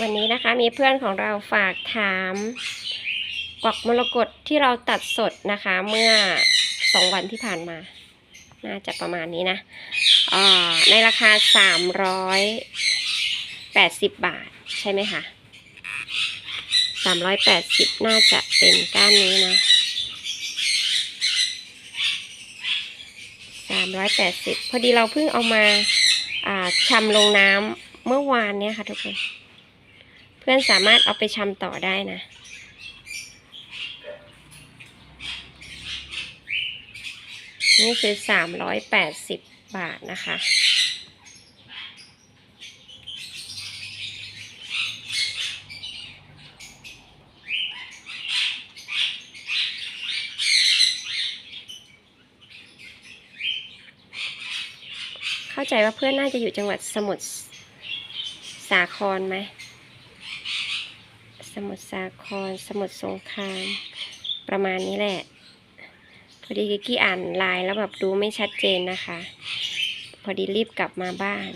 วันนี้นะคะมีเพื่อนของเราฝากถามกวักมรกตที่เราตัดสดนะคะเมื่อสองวันที่ผ่านมา น่าจะประมาณนี้นะอ่าในราคาสามร้อยแปดสิบบาทใช่ไหมคะสามร้อยแปดสิบน่าจะเป็นก้านนี้นะสามร้อยแปดสิบพอดีเราเพิ่งเอามาอ่าชำลงน้ำเมื่อวานเนี่ยค่ะทุกคน พื่อนสามารถเอาไปชำต่อได้นะนี่คือสามร้อยแปดสิบบาทนะคะ เข้าใจว่าเพื่อนน่าจะอยู่จังหวัดสมุทรสาครไหม มุทรสาคร สมุทรสงคราม ประมาณนี้แหละ พอดีกิกกี้อ่านไลน์แล้วแบบดูไม่ชัดเจนนะคะ พอดีรีบกลับมาบ้าน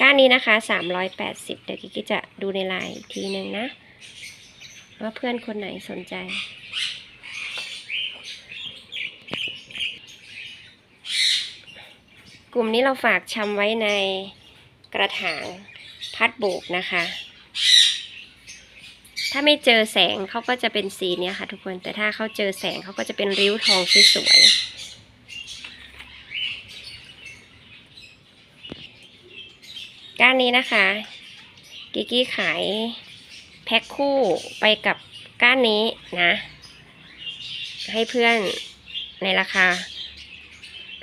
ก้านนี้นะคะ 380 เดี๋ยวกิกกี้จะดูในไลน์อีกทีหนึ่งนะ ว่าเพื่อนคนไหนสนใจกลุ่มนี้เราฝากชำไว้ในกระถาง พัดโบกนะคะ ถ้าไม่เจอแสงเขาก็จะเป็นสีเนี้ยค่ะทุกคน แต่ถ้าเขาเจอแสงเขาก็จะเป็นริ้วทองสวยๆก้านนี้นะคะกิกี้ขายแพ็คคู่ไปกับก้านนี้นะ ให้เพื่อนในราคา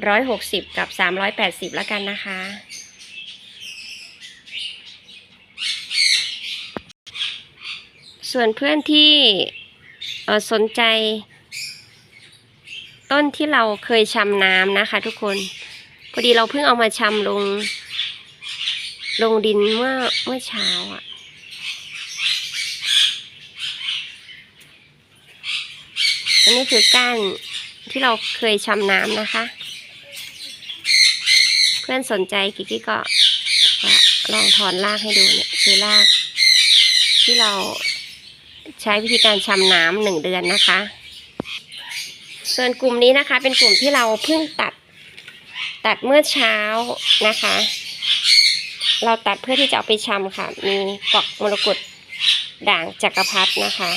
ร้อยหกสิบกับสามร้อยแปดสิบแล้วกันนะคะ ส่วนเพื่อนที่สนใจต้นที่เราเคยชำน้ำนะคะ ทุกคนพอดีเราเพิ่งเอามาชำลง ลงดินเมื่อเมื่อเช้าอะ่ะ อันนี้คือก้านที่เราเคยชำน้ำนะคะ เพื่อนสนใจกิกกี้ก็ลองถอนรากให้ดูเนี่ยคือรากที่เรา ใช้วิธีการชำน้ำหนึ่งเดือนนะคะ ส่วนกลุ่มนี้นะคะ เป็นกลุ่มที่เราเพิ่งตัดตัดเมื่อเช้านะคะ เราตัดเพื่อที่จะเอาไปชำค่ะ มีกอกมรกตด่างจักรพรรดินะคะ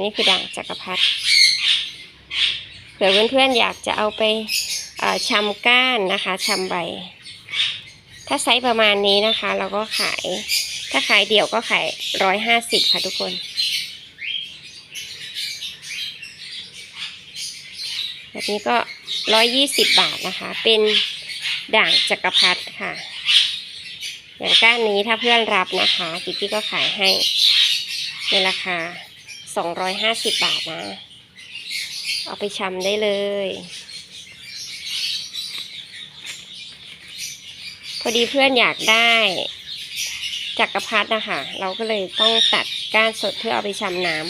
นี่คือด่างจักรพรรดิเผื่อเพื่อนๆอยากจะเอาไปชำก้านนะคะชำใบ ถ้าไซส์ประมาณนี้นะคะ เราก็ขาย ถ้าขายเดี่ยวก็ขายร้อยห้าสิบค่ะทุกคน แบบนี้ก็ร้อยยี่สิบบาทนะคะ เป็นด่างจักรพรรดิค่ะ อย่างก้านนี้ถ้าเพื่อนรับนะคะกิกกี้ก็ขายให้ในราคาสองร้อยห้าสิบบาทนะ เอาไปชำได้เลยพอดีเพื่อนอยากได้ จักรพรรดินะคะเราก็เลยต้องตัดก้านสดเพื่อเอาไปชำน้ำ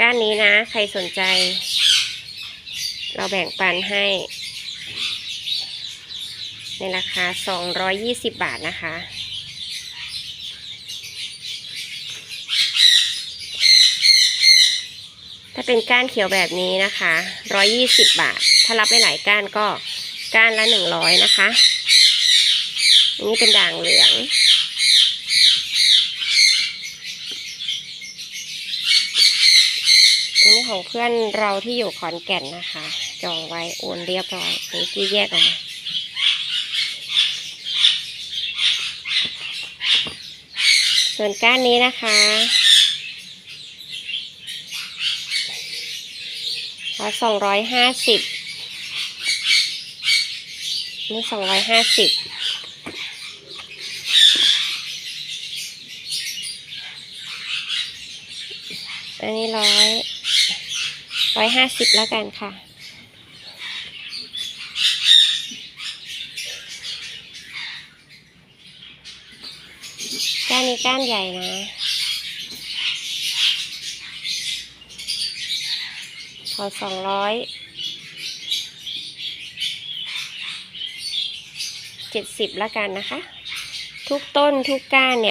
ก้านนี้นะ ใครสนใจ เราแบ่งปันให้ ในราคา 220 บาทนะคะ ถ้าเป็นก้านเขียวแบบนี้นะคะร้อยยี่สิบบาท ถ้ารับหลายๆก้านก็ก้านละหนึ่งร้อยนะคะ อันนี้เป็นด่างเหลือง อันนี้ของเพื่อนเราที่อยู่ขอนแก่นนะคะ จองไว้โอนเรียบร้อยนี่ที่แยกออกมาส่วนก้านนี้นะคะ นะคะสองร้อยห้าสิบนี่สองร้อยห้าสิบอันนี้ร้อยร้อยห้าสิบแล้วกันค่ะ ก้านนี้ก้านใหญ่นะ พอสองร้อยเจ็ดสิบแล้วกันนะคะ ทุกต้นทุกก้านเนี่ย